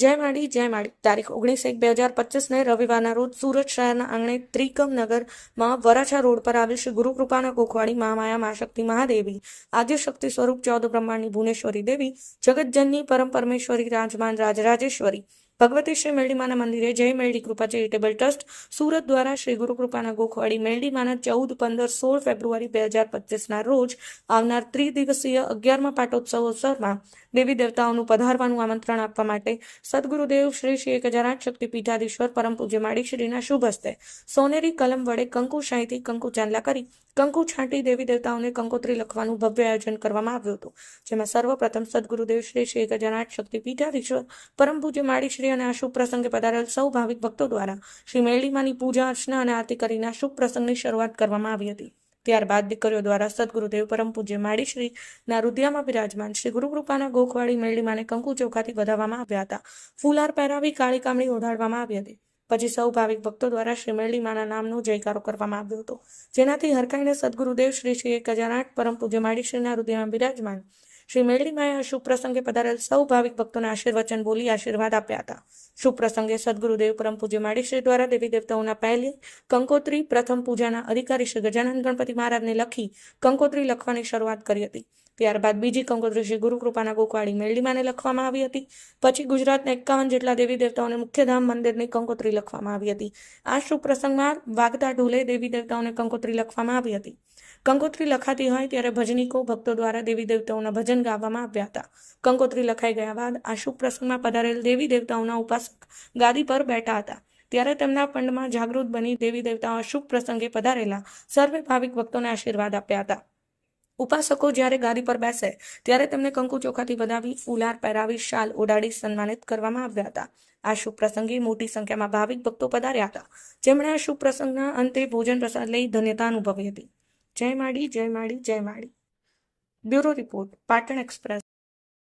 જય માડી જય માડી. તારીખ ઓગણીસ એક બે હજાર પચીસને રવિવારના રોજ સુરત શહેરના આંગણે ત્રિકમ નગરમાં વરાછા રોડ પર આવેલ શ્રી ગુરુકૃપાના કોખવાડી મહામાયા મહાશક્તિ મહાદેવી આદ્યશક્તિ સ્વરૂપ ચૌદ બ્રહ્માંડની ભુવનેશ્વરી દેવી, જગતજનની પરમ પરમેશ્વરી, રાજમાન રાજરાજેશ્વરી ભગવતી શ્રી મેલડીમાના મંદિરે જય મેલડી કૃપા ચેરિટેબલ ટ્રસ્ટ સુરત દ્વારા શ્રી ગુરુકૃપાના ગોખવાડી મેલડીમાના ચૌદ, પંદર, સોળ ફેબ્રુઆરી બે હજાર પચીસના રોજ આવનાર ત્રિદિવસીય અગિયારમા પાટોત્સવ અવસરમાં દેવી દેવતાઓનું પધારવાનું આમંત્રણ આપવા માટે સદગુરુદેવ શ્રી શ્રી એક હજાર આઠ શક્તિ પીઠાધીશ્વર પરમ પૂજ્ય માળી શ્રીના શુભ હસ્તે સોનેરી કલમ વડે કંકુ શાહીથી કંકુ ચાંદલા કરી કંકુ છાંટી દેવી દેવતાઓને કંકોત્રી લખવાનું ભવ્ય આયોજન કરવામાં આવ્યું હતું, જેમાં સર્વપ્રથમ સદગુરુદેવ શ્રી શ્રી એક હજાર આઠ શક્તિ પીઠાધીશ્વર પરમ પૂજ્ય માળી શ્રી અને આ શુભ પ્રસંગે પધારેલ સૌ ભાવિક ભક્તો દ્વારા શ્રી મેલડીમાની પૂજા અર્ચના અને આરતી કરીને આ શુભ પ્રસંગની શરૂઆત કરવામાં આવી હતી. ત્યારબાદ દીકરીઓ દ્વારા સદગુરુદેવ પરમ પૂજ્ય માડીશ્રી ના રુદિયામાં બિરાજમાન શ્રી ગુરુકૃપાના ગોખવાડી મેલડીમાને કંકુ ચોખાથી વધાવવામાં આવ્યા હતા. ફૂલાર પહેરાવી કાળી કામળી ઓઢાડવામાં આવી હતી. પછી સૌ ભાવિક ભક્તો દ્વારા શ્રી મેરડીમાના નામનો જયકારો કરવામાં આવ્યો હતો. જેનાથી હરખાઈને સદગુરુદેવ શ્રી શ્રી એક હજાર આઠ પરમ પૂજ્ય માડીશ્રીના રુદ્યામાં બિરાજમાન શ્રી મેરડીમાએ આ શુભ પ્રસંગે પધારેલ સૌ ભાવિક ભક્તોને આશીર્વચન બોલી આશીર્વાદ આપ્યા હતા. શુભ પ્રસંગે સદગુરુદેવ પરમ પૂજ્ય માડીશ્રી દ્વારા દેવી દેવતાઓના પહેલી કંકોત્રી પ્રથમ પૂજાના અધિકારી શ્રી ગજાનંદ ગણપતિ મહારાજને લખી કંકોત્રી લખવાની શરૂઆત કરી હતી. ત્યારબાદ બીજી કંકોત્રી શ્રી ગુરુકૃપાના ગોકવાડી મેલડીમાને લખવામાં આવી હતી. પછી ગુજરાતના એકાવન જેટલા દેવી દેવતાઓને મુખ્યધામ મંદિરની કંકોત્રી લખવામાં આવી હતી. આ શુભ પ્રસંગમાં વાગતા ઢોલે દેવી દેવતાઓને કંકોત્રી લખવામાં આવી હતી. કંકોત્રી લખાતી હોય ત્યારે ભજનીકો ભક્તો દ્વારા દેવી દેવતાઓના ભજન ગાવામાં આવ્યા હતા. કંકોત્રી લખાઈ ગયા બાદ આ શુભ પ્રસંગમાં પધારેલ દેવી દેવતાઓના ઉપાસક ગાદી પર બેઠા હતા. ત્યારે તેમના પંડમાં જાગૃત બની દેવી દેવતાઓ શુભ પ્રસંગે પધારેલા સર્વે ભાવિક ભક્તોને આશીર્વાદ આપ્યા હતા. ઉપાસકો જ્યારે ગાદી પર બેસે, ત્યારે તેમને કંકુ ચોખાથી વધાવી, ફૂલાર પહેરાવી, શાલ ઓડાડી સન્માનિત કરવામાં આવ્યા હતા. આ શુભ પ્રસંગે મોટી સંખ્યામાં ભાવિક ભક્તો પધાર્યા હતા. જેમણે આ શુભ પ્રસંગના અંતે ભોજન પ્રસાદ લઈ ધન્યતા અનુભવી હતી. જય માડી જય માડી જય માડી. Bureau report, Patan express.